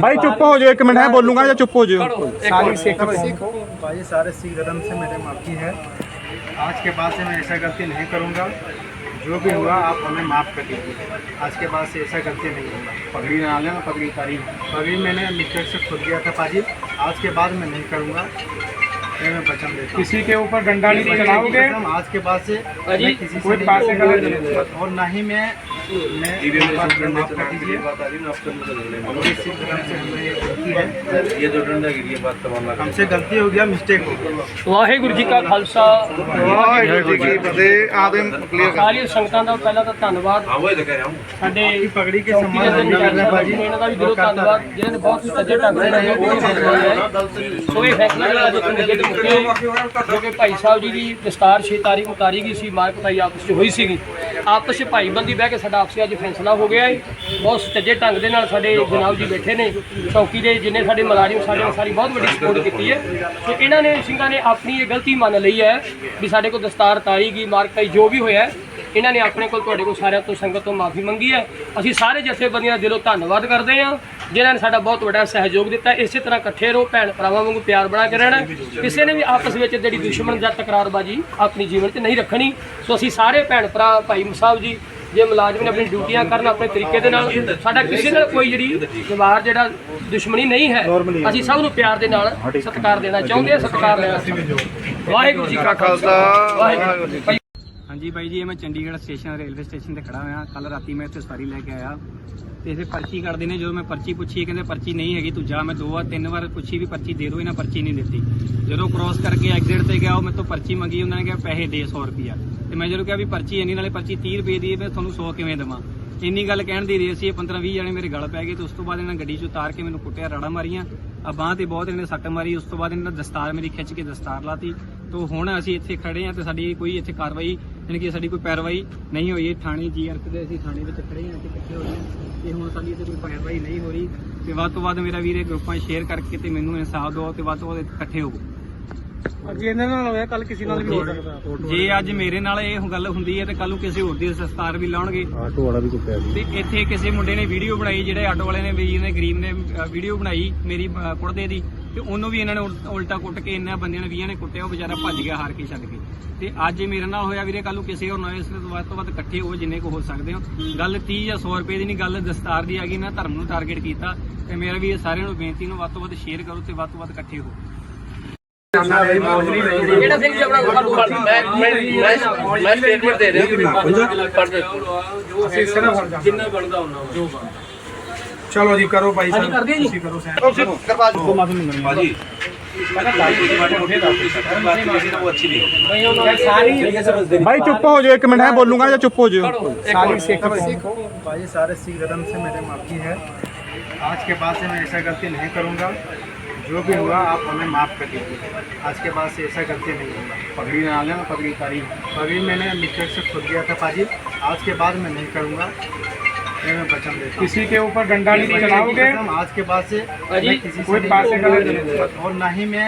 भाई चुप हो जाओ एक मिनट है बोलूँगा या चुप हो जाओ? सारी सिख भाई सारे सिख धर्म से मेरे माफ़ी है। आज के बाद से मैं ऐसा गलती नहीं करूँगा। जो भी हुआ आप हमें माफ़ कर दीजिए। आज के बाद से ऐसा गलती नहीं होगा। पगड़ी ना आ गया ना पगड़ी तारी पगड़ी मैंने मिस्टेक से खुद गया था पाजी। आज के बाद मैं नहीं करूँगा। मैं वचन देता किसी के ऊपर डंडा नहीं चलाओगे? आज के बाद से किसी से कोई नहीं बात नहीं और ना ही मैं मैं टीवी में बात जो डंडे माफ़ कर चलाने की दीजिए बात आ रही है ना आपको मुझे झगड़े में हमारे सिख धर्म से हमें ये गलती है ये जो डंडा गिरी है बात तमाम लगा हमसे गलती हो गया मिस्टेक हो गया ਵਾਹਿਗੁਰੂ ਜੀ ਕਾ ਖਾਲਸਾ ਵਾਹਿਗੁਰੂ ਜੀ ਕੀ ਫਤਿਹ ਆਦਮ ਕਲੀਅਰ ਸਾਰੀਆਂ ਸੰਗਤਾਂ ਦਾ ਪਹਿਲਾਂ ਤਾਂ ਧੰਨਵਾਦ हाँ वही तो कह रहा हूँ ਸਾਡੇ ਪਗੜੀ ਕੇ ਚੌਕੀ ਸਨਮਾਨ ਦੇ ਕਰਨਾ ਇੰਚਾਰਜ ਬਾਜੀ ਇਹਨਾਂ ਦਾ ਵੀ ਦਿਲੋਂ ਧੰਨਵਾਦ ਜਿਨ੍ਹਾਂ ਨੇ ਬਹੁਤ ਹੀ ਸੱਜੇ ਢੰਗ ਨਾਲ ਇਹ ਫੈਸਲਾ ਲਿਆ ਹੈ। ਸੋ ਇਹ ਫੈਸਲਾ ਜਿਹੜਾ ਅੱਜ ਕਮੇਟੀ ਦੇ ਮੁੱਕੇ ਜੋ ਕਿ ਭਾਈ ਸਾਹਿਬ ਜੀ ਦੀ ਦਸਤਾਰ 6 ਤਾਰੀਖ ਨੂੰ ਉਤਾਰੀ ਗਈ ਸੀ ਮਾਰਕ ਭਾਈ ਆਪਸ 'ਚ ਹੋਈ ਸੀਗੀ ਆਪਸ 'ਚ ਭਾਈਬੰਦੀ ਬਹਿ ਕੇ ਸਾਡਾ ਆਪਸੀ ਅੱਜ ਫੈਸਲਾ ਹੋ ਗਿਆ ਹੈ ਬਹੁਤ ਸੱਜੇ ਢੰਗ ਦੇ ਨਾਲ ਸਾਡੇ ਜਨਾਬ ਜੀ ਬੈਠੇ ਨੇ। ਚੌਕੀ ਦੇ ਜਿੰਨੇ ਸਾਡੇ ਮੁਲਾਜ਼ਮ ਸਾਡੇ ਨਾਲ ਸਾਰੀ ਬਹੁਤ ਵੱਡੀ ਸਪੋਰਟ ਕੀਤੀ ਹੈ ਸੋ ਇਹਨਾਂ ਨੇ, ਸਿੰਘਾਂ ਨੇ ਆਪਣੀ ਇਹ ਗਲਤੀ ਮੰਨ ਲਈ ਹੈ ਵੀ ਸਾਡੇ ਕੋਲ ਦਸਤਾਰ ਤਾਰੀ ਗਈ, ਮਾਰਕ ਜੋ ਵੀ ਹੋਇਆ, ਇਹਨਾਂ ਨੇ ਆਪਣੇ ਕੋਲ ਤੁਹਾਡੇ ਕੋਲ ਸਾਰਿਆਂ ਤੋਂ ਸੰਗਤ ਤੋਂ ਮਾਫੀ ਮੰਗੀ ਹੈ। ਅਸੀਂ ਸਾਰੇ ਜਥੇਬੰਦੀਆਂ ਦਾ ਦਿਲੋਂ ਧੰਨਵਾਦ ਕਰਦੇ ਹਾਂ। ਜਿਨ੍ਹਾਂ ਨੇ ਸਾਡਾ ਬਹੁਤ ਵੱਡਾ ਸਹਿਯੋਗ ਦਿੱਤਾ, ਇਸੇ ਤਰ੍ਹਾਂ ਇਕੱਠੇ ਰਹੋ, ਭੈਣ ਭਰਾਵਾਂ ਵਾਂਗੂ ਪਿਆਰ ਬਣਾ ਕੇ ਰਹਿਣਾ। ਕਿਸੇ ਨੇ ਵੀ ਆਪਸ ਵਿੱਚ ਜਿਹੜੀ ਦੁਸ਼ਮਣ ਜਾਂ ਤਕਰਾਰਬਾਜੀ ਆਪਣੀ ਜੀਵਨ 'ਚ ਨਹੀਂ ਰੱਖਣੀ, ਸੋ ਅਸੀਂ ਸਾਰੇ ਭੈਣ ਭਰਾ, ਭਾਈ ਸਾਹਿਬ ਜੀ, ਜੇ ਮੁਲਾਜ਼ਮ ਨੇ ਆਪਣੀ ਡਿਊਟੀਆਂ ਕਰਨ ਆਪਣੇ ਤਰੀਕੇ ਦੇ ਨਾਲ, ਸਾਡਾ ਕਿਸੇ ਨਾਲ ਕੋਈ ਜਿਹੜੀ ਵਿਵਹਾਰ ਜਿਹੜਾ ਦੁਸ਼ਮਣੀ ਨਹੀਂ ਹੈ, ਅਸੀਂ ਸਭ ਨੂੰ ਪਿਆਰ ਦੇ ਨਾਲ ਸਤਿਕਾਰ ਦੇਣਾ ਚਾਹੁੰਦੇ ਹਾਂ, ਸਤਿਕਾਰ ਲੈਣਾ ਵਾਹਿਗੁਰੂ ਜੀ ਕਾ ਖਾਲਸਾ, ਵਾਹਿਗੁਰੂ ਹਾਂਜੀ ਬਾਈ ਜੀ, ਇਹ ਮੈਂ ਚੰਡੀਗੜ੍ਹ ਸਟੇਸ਼ਨ, ਰੇਲਵੇ ਸਟੇਸ਼ਨ ਤੇ ਖੜਾ ਹੋਇਆ। ਕੱਲ ਰਾਤੀ ਮੈਂ ਇੱਥੇ ਸਵਾਰੀ ਲੈ ਕੇ ਆਇਆ। ਤੇ ਇਥੇ ਪਰਚੀ ਕੱਢਦੇ ਨੇ, ਜਦੋਂ ਮੈਂ ਪਰਚੀ ਪੁੱਛੀ, ਕਹਿੰਦੇ ਪਰਚੀ ਨਹੀਂ ਹੈਗੀ, ਤੂੰ ਜਾ। ਮੈਂ ਦੋ ਵਾਰ, ਤਿੰਨ ਵਾਰ ਪੁੱਛੀ ਵੀ ਪਰਚੀ ਦੇ ਦਿਓ, ਇਹਨਾਂ ਪਰਚੀ ਨਹੀਂ ਦਿੱਤੀ। ਜਦੋਂ ਕ੍ਰਾਸ ਕਰਕੇ ਐਗਜ਼ਿਟ ਤੇ ਗਿਆ, ਉਹ ਮੇਰੇ ਤੋਂ ਪਰਚੀ ਮੰਗੀ, ਉਹਨਾਂ ਨੇ ਕਿਹਾ ਪੈਸੇ ਦੇ 100 ਰੁਪਿਆ ਤੇ ਮੈਂ ਜਦੋਂ ਕਿਹਾ ਵੀ ਪਰਚੀ ਇੰਨੀ, ਨਾਲੇ ਪਰਚੀ 30 ਰੁਪਏ ਦੀ ਹੈ, ਮੈਂ ਤੁਹਾਨੂੰ 100 ਕਿਵੇਂ ਦੇਵਾਂ? ਇੰਨੀ ਗੱਲ ਕਹਿਣ ਦੀ ਰਹੀ ਸੀ, ਇਹ 15 20 ਜਣੇ ਮੇਰੇ ਗਲ ਪੈ ਗਏ, ਤੇ ਉਸ ਤੋਂ ਬਾਅਦ ਇਹਨਾਂ ਗੱਡੀ 'ਚੋਂ ਉਤਾਰ ਕੇ ਮੈਨੂੰ ਕੁੱਟਿਆ, ਰਾੜਾ ਮਾਰੀਆਂ। ਆ ਬਾਂਹ ਤੇ ਬਹੁਤ ਇਹਨੇ ਸੱਟ ਮਾਰੀ, ਉਸ ਤੋਂ ਬਾਅਦ ਇਹਨਾਂ ਦਸਤਾਰ ਮੇਰੀ ਖਿੱਚ ਕੇ ਦਸਤਾਰ ਲਾਤੀ। ਤੋਂ ਹੁਣ ਅਸੀਂ ਇੱਥੇ ਖੜੇ ਆ ਤੇ ਸਾਡੀ ਕੋਈ ਇੱਥੇ ਕਾਰਵਾਈ ਯਾਨੀ ਕਿ ਸਾਡੀ ਕੋਈ ਪੈਰਵਾਈ ਨਹੀਂ ਹੋਈ ਥਾਣੇ ਜੀਆਰਪੀ ਦੇ ਅਸੀਂ ਥਾਣੇ ਵਿੱਚ ਖੜੇ ਹਾਂ ਤੇ ਇਕੱਠੇ ਹੋਏ ਹਾਂ ਤੇ ਹੁਣ ਸਾਡੀ ਇੱਥੇ ਕੋਈ ਪੈਰਵਾਈ ਨਹੀਂ ਹੋ ਰਹੀ ਤੇ ਵੱਧ ਤੋਂ ਵੱਧ ਮੇਰਾ ਵੀਰ ਇਹ ਗਰੁੱਪਾਂ 'ਚ ਸ਼ੇਅਰ ਕਰਕੇ ਤੇ ਮੈਨੂੰ ਇਨਸਾਫ ਦਿਓ ਤੇ ਵੱਧ ਤੋਂ ਵੱਧ ਇਕੱਠੇ ਹੋਵੋ। ਜੇ ਇਹਨਾਂ ਨਾਲ ਹੋਇਆ ਕੱਲ ਕਿਸੇ ਨਾਲ ਵੀ ਹੋ ਸਕਦਾ ਜੇ ਅੱਜ ਮੇਰੇ ਨਾਲ ਇਹ ਗੱਲ ਹੁੰਦੀ ਹੈ ਤੇ ਕੱਲ ਨੂੰ ਕਿਸੇ ਹੋਰ ਦੀ ਦਸਤਾਰ ਵੀ ਲਾਉਣਗੇ। ਆਟੋ ਵਾਲਾ ਵੀ ਕੁੱਟਿਆ ਤੇ ਇੱਥੇ ਕਿਸੇ ਮੁੰਡੇ ਨੇ ਵੀਡੀਓ ਬਣਾਈ ਜਿਹੜੇ ਆਟੋ ਵਾਲੇ ਨੇ ਵੀਰ ਨੇ ਗਰੀਬ ਨੇ ਵੀਡੀਓ ਬਣਾਈ ਮੇਰੀ ਕੁੜਦੇ ਦੀ। ਤੇ ਉਹਨੂੰ ਵੀ ਇਹਨਾਂ ਨੇ ਉਲ- ਉਲਟਾ ਕੁੱਟ ਕੇ ਇਹਨਾਂ ਬੰਦਿਆਂ ਨੇ 20 ਨੇ ਕੁੱਟਿਆ ਉਹ ਵਿਚਾਰਾ ਭੱਜ ਗਿਆ ਹਾਰ ਕੇ ਛੱਡ ਕੇ। ਤੇ ਅੱਜ ਇਹ ਮੇਰੇ ਨਾਲ ਹੋਇਆ ਵੀਰੇ ਕੱਲ ਨੂੰ ਕਿਸੇ ਹੋਰ ਨਵੇਂ ਇਸ ਤੋਂ ਵੱਧ ਤੋਂ ਵੱਧ ਇਕੱਠੇ ਹੋ ਜਿੰਨੇ ਕੋ ਹੋ ਸਕਦੇ ਹੋ। ਗੱਲ 30 ਜਾਂ 100 ਰੁਪਏ ਦੀ ਨਹੀਂ ਗੱਲ ਦਸਤਾਰ ਦੀ ਆ ਗਈ ਨਾ ਧਰਮ ਨੂੰ ਟਾਰਗੇਟ ਕੀਤਾ। ਤੇ ਮੇਰਾ ਵੀ ਇਹ ਸਾਰਿਆਂ ਨੂੰ ਬੇਨਤੀ ਨੂੰ ਵੱਧ ਤੋਂ ਵੱਧ ਸ਼ੇਅਰ ਕਰੋ ਤੇ ਵੱਧ ਤੋਂ ਵੱਧ ਇਕੱਠੇ ਹੋ। ਜਿਹੜਾ ਸਿੰਘ ਜੀ ਆਪਣਾ ਸਾਨੂੰ ਫੜ- ਮੈਂ ਮੈਂ ਮੈਂ ਮੈਂ ਸਟੇਟਮੈਂਟ ਦੇ ਰਿਹਾ। ਪੜ੍ਹ ਦੇ ਅਸੀਂ ਸਿਰਫ ਜਿੰਨਾ ਬਣਦਾ ਉਹਨਾਂ ਜੋ ਚਲੋ ਜੀ ਕਰੋ ਭਾਈ ਹਾਂਜੀ, ਕਰ ਦਈਏ ਜੀ। ਤੁਸੀਂ ਕਰੋ ਸੈਨ ਕੋ ਮਾਫੀ ਮੰਗਣੀ बाजी बात किसी ने वो अच्छी नहीं होगी ਸਾਰੀ भाई चुप हो जाओ एक मिनट है बोलूंगा या चुप हो जाओ सारी सिख भाई सारे सिख धर्म से मेरे माफ़ी है आज के बाद से मैं ऐसा गलती नहीं करूँगा जो भी हुआ आप हमें माफ़ कर दीजिए आज के बाद से ऐसा गलती नहीं होगा पगड़ी में आ गया ना पगड़ी तारी पगड़ी मैंने मिस्टेक से खुद गया था पाजी आज के बाद मैं नहीं करूँगा ये मैं वचन देता हूँ किसी के ऊपर डंडा नहीं चलाओगे कसम, आज के बाद से अजी, मैं किसी से कोई नहीं बात नहीं करूँगा। करेगा। और ना ही मैं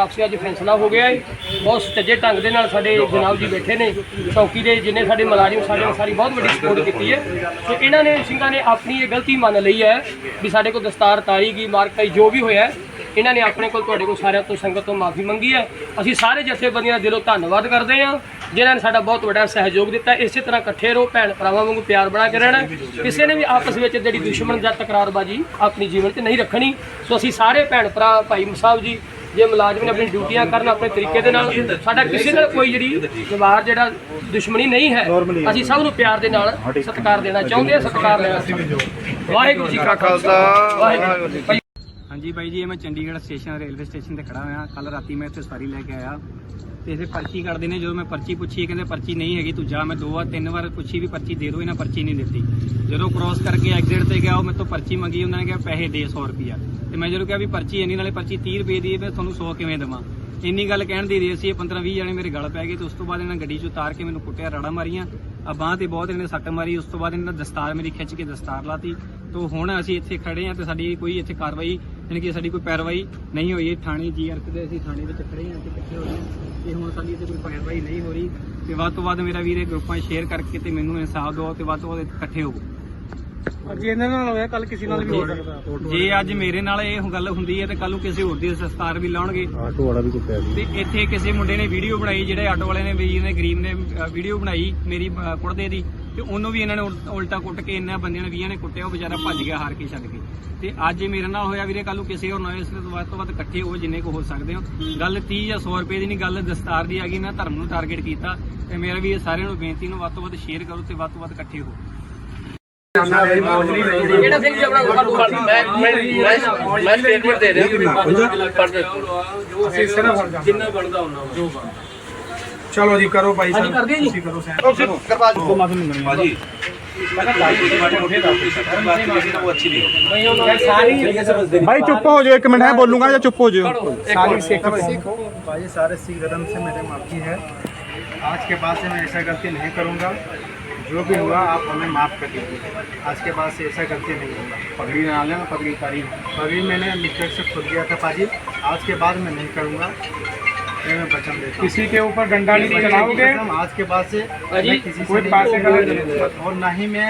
ਆਪਸੀ ਅੱਜ ਫੈਸਲਾ ਹੋ ਗਿਆ ਹੈ ਬਹੁਤ ਸੱਜੇ ਢੰਗ ਦੇ ਨਾਲ ਸਾਡੇ ਜਨਾਬ ਜੀ ਬੈਠੇ ਨੇ। ਚੌਕੀ ਦੇ ਜਿੰਨੇ ਸਾਡੇ ਮੁਲਾਜ਼ਮ ਸਾਡੇ ਨਾਲ ਸਾਰੀ ਬਹੁਤ ਵੱਡੀ ਸਪੋਰਟ ਕੀਤੀ ਹੈ ਸੋ ਇਹਨਾਂ ਨੇ, ਸਿੰਘਾਂ ਨੇ ਆਪਣੀ ਇਹ ਗਲਤੀ ਮੰਨ ਲਈ ਹੈ ਵੀ ਸਾਡੇ ਕੋਲ ਦਸਤਾਰ ਤਾਰੀ ਗਈ ਮਾਰਕ ਜੋ ਵੀ ਹੋਇਆ, ਇਹਨਾਂ ਨੇ ਆਪਣੇ ਕੋਲ ਤੁਹਾਡੇ ਕੋਲ ਸਾਰਿਆਂ ਤੋਂ ਸੰਗਤ ਤੋਂ ਮਾਫੀ ਮੰਗੀ ਹੈ ਅਸੀਂ ਸਾਰੇ ਜਥੇਬੰਦੀਆਂ ਦਾ ਦਿਲੋਂ ਧੰਨਵਾਦ ਕਰਦੇ ਹਾਂ ਜਿਨ੍ਹਾਂ ਨੇ ਸਾਡਾ ਬਹੁਤ ਵੱਡਾ ਸਹਿਯੋਗ ਦਿੱਤਾ। ਇਸੇ ਤਰ੍ਹਾਂ ਇਕੱਠੇ ਰਹੋ, ਭੈਣ ਭਰਾਵਾਂ ਵਾਂਗੂ ਪਿਆਰ ਬਣਾ ਕੇ ਰਹਿਣਾ। ਕਿਸੇ ਨੇ ਵੀ ਆਪਸ ਵਿੱਚ ਜਿਹੜੀ ਦੁਸ਼ਮਣ ਜਾਂ ਤਕਰਾਰਬਾਜੀ ਆਪਣੀ ਜੀਵਨ 'ਚ ਨਹੀਂ ਰੱਖਣੀ। ਸੋ ਅਸੀਂ ਸਾਰੇ ਭੈਣ ਭਰਾ, ਭਾਈ ਸਾਹਿਬ ਜੀ ਜੇ ਮੁਲਾਜ਼ਮ ਨੇ ਆਪਣੀ ਡਿਊਟੀਆਂ ਕਰਨ ਆਪਣੇ ਤਰੀਕੇ ਦੇ ਨਾਲ ਸਾਡਾ ਕਿਸੇ ਨਾਲ ਕੋਈ ਜਿਹੜੀ ਦੀਵਾਰ ਜਿਹੜਾ ਦੁਸ਼ਮਣੀ ਨਹੀਂ ਹੈ ਅਸੀਂ ਸਭ ਨੂੰ ਪਿਆਰ ਦੇ ਨਾਲ ਸਤਿਕਾਰ ਦੇਣਾ ਚਾਹੁੰਦੇ ਹਾਂ ਸਤਿਕਾਰ ਲੈਣਾ ਵਾਹਿਗੁਰੂ ਜੀ ਕਾ ਖਾਲਸਾ ਵਾਹਿਗੁਰੂ ਜੀ। ਹਾਂਜੀ ਬਾਈ ਜੀ ਇਹ ਮੈਂ ਚੰਡੀਗੜ੍ਹ ਸਟੇਸ਼ਨ ਰੇਲਵੇ ਸਟੇਸ਼ਨ ਤੇ ਖੜਾ ਹੋਇਆ। ਕੱਲ ਰਾਤੀ ਮੈਂ ਇੱਥੇ ਸਵਾਰੀ ਲੈ ਕੇ ਆਇਆ। ਤੇ ਇਹ ਪਰਚੀ ਕੱਢਦੇ ਨੇ, ਜਦੋਂ ਮੈਂ ਪਰਚੀ ਪੁੱਛੀ ਕਹਿੰਦੇ ਪਰਚੀ ਨਹੀਂ ਹੈਗੀ, ਤੂੰ ਜਾ, ਮੈਂ ਦੋ ਵਾਰ, ਤਿੰਨ ਵਾਰ ਪੁੱਛੀ ਵੀ ਪਰਚੀ ਦੇ ਦਿਓ, ਇਹਨਾਂ ਪਰਚੀ ਨਹੀਂ ਦਿੱਤੀ। ਜਦੋਂ ਕ੍ਰਾਸ ਕਰਕੇ ਐਗਜ਼ਿਟ ਤੇ ਗਿਆ, ਉਹ ਮੇਰੇ ਤੋਂ ਪਰਚੀ ਮੰਗੀ, ਉਹਨਾਂ ਨੇ ਕਿਹਾ ਪੈਸੇ ਦੇ 100 ਰੁਪਿਆ ਤੇ ਮੈਂ ਜਦੋਂ ਕਿਹਾ ਵੀ ਪਰਚੀ ਇੰਨੀ, ਨਾਲੇ ਪਰਚੀ 30 ਰੁਪਏ ਦੀ ਹੈ, ਮੈਂ ਤੁਹਾਨੂੰ 100 ਕਿਵੇਂ ਦੇਵਾਂ? ਇੰਨੀ ਗੱਲ ਕਹਿਣ ਦੀ ਰਹੀ ਸੀ, ਇਹ 15 20 ਜਣੇ ਮੇਰੇ ਗਲ ਪੈ ਗਏ, ਤੇ ਉਸ ਤੋਂ ਬਾਅਦ ਇਹਨਾਂ ਗੱਡੀ ਚ ਉਤਾਰ ਕੇ ਮੈਨੂੰ ਕੁੱਟਿਆ, ਰਾੜਾ ਮਾਰੀਆਂ। ਆ ਬਾਂਹ ਤੇ ਬਹੁਤ ਇਹਨੇ ਸੱਟ ਮਾਰੀ, ਉਸ ਤੋਂ ਬਾਅਦ ਇਹਨਾਂ ਦਸਤਾਰ ਮੇਰੀ ਖਿੱਚ ਕੇ ਦਸਤਾਰ ਲਾਤੀ। ਤੋਂ ਹੁਣ ਅਸੀਂ ਇੱਥੇ ਖੜੇ ਆ ਤੇ ਸਾਡੀ ਕੋਈ ਇੱਥੇ ਕਾਰਵਾਈ, ਯਾਨੀ ਕਿ ਸਾਡੀ ਕੋਈ ਪੈਰਵਾਈ ਨਹੀਂ ਹੋਈ ਥਾਣੇ ਜੀਆਰਪ ਦੇ ਅਸੀਂ ਥਾਣੇ ਵਿੱਚ ਖੜੇ ਆ ਤੇ ਇਕੱਠੇ ਹੋ। ਤੇ ਹੁਣ ਸਾਡੀ ਇੱਥੇ ਕੋਈ ਪੈਰਵਾਈ ਨਹੀਂ ਹੋ ਰਹੀ ਤੇ ਵੱਧ ਤੋਂ ਵੱਧ ਮੇਰਾ ਵੀਰ ਗਰੁੱਪਾਂ 'ਚ ਸ਼ੇਅਰ ਕਰਕੇ ਤੇ ਮੈਨੂੰ ਇਨਸਾਫ ਦਿਓ ਤੇ ਵੱਧ ਤੋਂ ਵੱਧ ਇਕੱਠੇ ਹੋਵੋ। ਅੱਜ ਇਹਨਾਂ ਨਾਲ ਹੋਇਆ ਕੱਲ ਕਿਸੇ ਨਾਲ ਵੀ ਹੋ ਸਕਦਾ ਜੇ ਅੱਜ ਮੇਰੇ ਨਾਲ ਇਹ ਗੱਲ ਹੁੰਦੀ ਹੈ ਤੇ ਕੱਲ ਨੂੰ ਕਿਸੇ ਹੋਰ ਦੀ ਦਸਤਾਰ ਵੀ ਲਾਉਣਗੇ। ਆਟੋ ਵਾਲਾ ਵੀ ਕੁੱਟਿਆ ਤੇ ਇੱਥੇ ਕਿਸੇ ਮੁੰਡੇ ਨੇ ਵੀਡੀਓ ਬਣਾਈ ਜਿਹੜੇ ਆਟੋ ਵਾਲੇ ਨੇ ਵੀਰ ਨੇ ਗਰੀਬ ਨੇ ਵੀਡੀਓ ਬਣਾਈ ਮੇਰੀ ਕੁੜਦੇ ਦੀ। ਤੇ ਉਹਨੂੰ ਵੀ ਇਹਨਾਂ ਨੇ ਉਲ- ਉਲਟਾ ਕੁੱਟ ਕੇ ਇਹਨਾਂ ਬੰਦਿਆਂ ਨੇ 20 ਨੇ ਕੁੱਟਿਆ ਉਹ ਵਿਚਾਰਾ ਭੱਜ ਗਿਆ ਹਾਰ ਕੇ ਛੱਡ ਕੇ ਤੇ ਅੱਜ ਇਹ ਮੇਰੇ ਨਾਲ ਹੋਇਆ ਵੀਰੇ ਕੱਲ ਨੂੰ ਕਿਸੇ ਹੋਰ ਨਵੇਂ ਸਿਰੇ ਤੋਂ ਵੱਧ ਤੋਂ ਵੱਧ ਇਕੱਠੇ ਹੋ ਜਿੰਨੇ ਕੋ ਹੋ ਸਕਦੇ ਹੋ ਗੱਲ 30 ਜਾਂ 100 ਰੁਪਏ ਦੀ ਨਹੀਂ ਗੱਲ ਦਸਤਾਰ ਦੀ ਆ ਗਈ ਨਾ ਧਰਮ ਨੂੰ ਟਾਰਗੇਟ ਕੀਤਾ ਤੇ ਮੇਰਾ ਵੀ ਇਹ ਸਾਰਿਆਂ ਨੂੰ ਬੇਨਤੀ ਨੂੰ ਵੱਧ ਤੋਂ ਵੱਧ ਸ਼ੇਅਰ ਕਰੋ ਤੇ ਵੱਧ ਤੋਂ ਵੱਧ ਇਕੱਠੇ ਹੋ ਜਿਹੜਾ ਸਿੰਘ ਜੀ ਆਪਣਾ ਤੁਹਾਨੂੰ ਫੜ ਮੈਂ ਮੈਂ ਮੈਂ ਸਟੇਟਮੈਂਟ ਦੇ ਰਿਹਾ ਪੜ੍ਹ ਦੇ ਅਸੀਂ ਸਿਰਫ ਫੜ ਜਾ ਜਿੰਨਾ ਬਣਦਾ ਉਹਨਾਂ ਜੋ ਚਲੋ ਜੀ ਕਰੋ ਭਾਈ ਹਾਂਜੀ, ਕਰ ਦਈਏ ਜੀ। ਤੁਸੀਂ ਕਰੋ ਸੈਨ ਬਾਜੀ ਮੈਂ ਨਾ ਲਾਈਟ ਦੀ ਮਾੜੀ ਮੋਟੀ ਦਾ ਆਪਰੇਸ਼ਨ ਬਾਤ ਕਿਸੇ ਨੂੰ ਅੱਛੀ ਨਹੀਂ ਹੋਗੀ ਨਹੀਂ ਉਹਨਾਂ ਸਾਰੀ ਭਾਈ ਚੁੱਪ ਹੋ ਜਾਓ ਇੱਕ ਮਿੰਟ ਹੈ ਬੋਲੂਗਾ ਜਾਂ ਚੁੱਪ ਹੋ ਜਾਓ सारी सिख हो भाई सारे सिख धर्म से मेरे माफी है आज के बाद से मैं ऐसा गलती नहीं करूँगा जो भी हुआ आप हमें माफ़ कर दीजिए आज के बाद से ऐसा गलती नहीं होगा ਪਗੜੀ ਨਾਲ ਲੈਣਾ ਪਗੜੀ ਤਾਰੀ अभी मैंने मिस्टेक से खुद दिया था पाजी आज के बाद मैं नहीं करूँगा ये मैं वचन देता हूँ किसी के ऊपर डंडा नहीं किसी चलाओगे कसम, आज के बाद से अजी, मैं किसी कोई से पास से नहीं गलत करूँगा। और ना ही मैं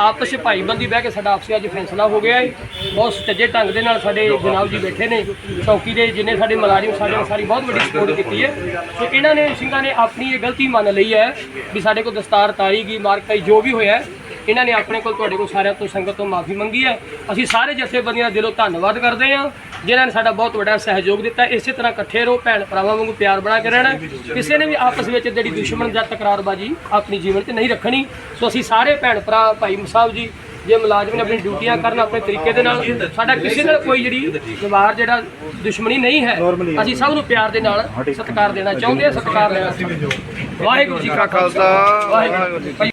ਆਪਸ 'ਚ ਭਾਈਬੰਦੀ ਬਹਿ ਕੇ ਸਾਡਾ ਆਪਸੀ ਅੱਜ ਫੈਸਲਾ ਹੋ ਗਿਆ ਹੈ ਬਹੁਤ ਸੱਜੇ ਢੰਗ ਦੇ ਨਾਲ ਸਾਡੇ ਜਨਾਬ ਜੀ ਬੈਠੇ ਨੇ। ਚੌਕੀ ਦੇ ਜਿੰਨੇ ਸਾਡੇ ਮੁਲਾਜ਼ਮ, ਸਾਡੇ ਨਾਲ ਸਾਰੀ ਬਹੁਤ ਵੱਡੀ ਸਪੋਰਟ ਕੀਤੀ ਹੈ ਸੋ ਇਹਨਾਂ ਨੇ, ਸਿੰਘਾਂ ਨੇ ਆਪਣੀ ਇਹ ਗਲਤੀ ਮੰਨ ਲਈ ਹੈ ਵੀ ਸਾਡੇ ਕੋਲ ਦਸਤਾਰ ਤਾਰੀ ਗਈ ਮਾਰ ਕੁਟਾਈ ਜੋ ਵੀ ਹੋਇਆ ਇਹਨਾਂ ਨੇ ਆਪਣੇ ਕੋਲ ਤੁਹਾਡੇ ਕੋਲ ਸਾਰਿਆਂ ਤੋਂ ਸੰਗਤ ਤੋਂ ਮਾਫੀ ਮੰਗੀ ਹੈ। ਅਸੀਂ ਸਾਰੇ ਜਥੇਬੰਦੀਆਂ ਦਿਲੋਂ ਧੰਨਵਾਦ ਕਰਦੇ ਹਾਂ। ਜਿਨ੍ਹਾਂ ਨੇ ਸਾਡਾ ਬਹੁਤ ਵੱਡਾ ਸਹਿਯੋਗ ਦਿੱਤਾ ਇਸੇ ਤਰ੍ਹਾਂ ਇਕੱਠੇ ਰਹੋ, ਭੈਣ ਭਰਾਵਾਂ ਵਾਂਗੂ ਪਿਆਰ ਬਣਾ ਕੇ ਰਹਿਣਾ ਕਿਸੇ ਨੇ ਵੀ ਆਪਸ ਵਿੱਚ ਜਿਹੜੀ ਦੁਸ਼ਮਣ ਜਾਂ ਤਕਰਾਰਬਾਜੀ ਆਪਣੀ ਜੀਵਨ 'ਚ ਨਹੀਂ ਰੱਖਣੀ। ਸੋ ਅਸੀਂ ਸਾਰੇ ਭੈਣ ਭਰਾ, ਭਾਈ ਸਾਹਿਬ ਜੀ, ਜੇ ਮੁਲਾਜ਼ਮ ਨੇ ਆਪਣੀ ਡਿਊਟੀਆਂ ਕਰਨ ਆਪਣੇ ਤਰੀਕੇ ਦੇ ਨਾਲ, ਸਾਡਾ ਕਿਸੇ ਨਾਲ ਕੋਈ ਜਿਹੜੀ ਵਿਵਹਾਰ ਜਿਹੜਾ ਦੁਸ਼ਮਣੀ ਨਹੀਂ ਹੈ, ਅਸੀਂ ਸਭ ਨੂੰ ਪਿਆਰ ਦੇ ਨਾਲ ਸਤਿਕਾਰ ਦੇਣਾ ਚਾਹੁੰਦੇ ਹਾਂ, ਸਤਿਕਾਰ ਲੈਣਾ ਚਾਹੁੰਦੇ ਵਾਹਿਗੁਰੂ ਜੀ ਕਾ ਖਾਲਸਾ। ਵਾਹਿਗੁਰੂ ਜੀ